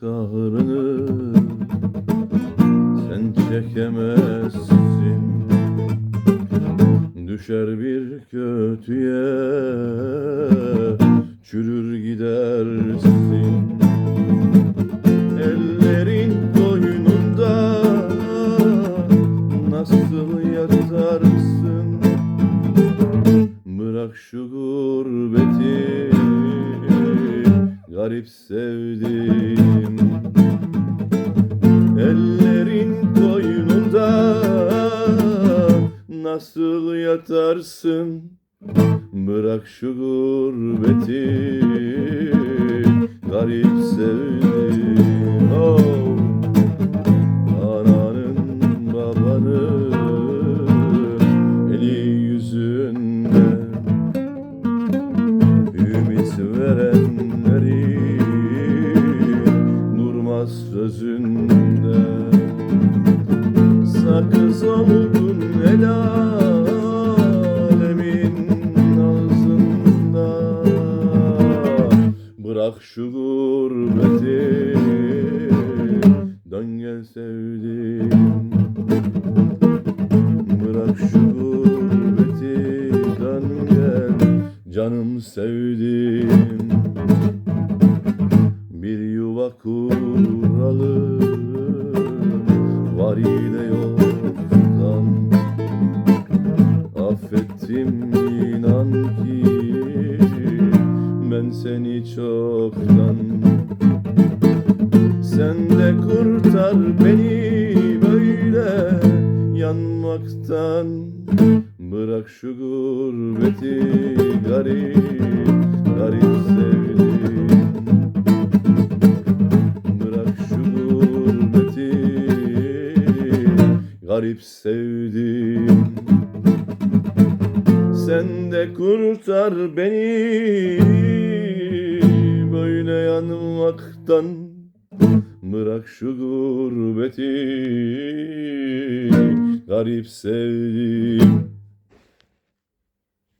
kahrını sen çekemezsin. Düşer bir kötüye çürür gidersin. Ellerin koynunda nasıl yatarsın? Bırak şu gurbeti garip nasıl yatarsın? Bırak şu gurbeti. Garip sevdim oh. Ananın babanın eli yüzünde Ümit verenleri. Durmaz sözünde. Sakız oldun Bırak şu gurbeti dön gel sevdim Bırak şu gurbeti dön gel canım sevdim Bir yuva kuralım seni çoktan. Sen de kurtar beni böyle yanmaktan. Bırak şu gurbeti garip garip sevdim. Bırak şu gurbeti garip sevdim. Sen de kurtar beni yanmaktan Bırak şu gurbeti garip sevdim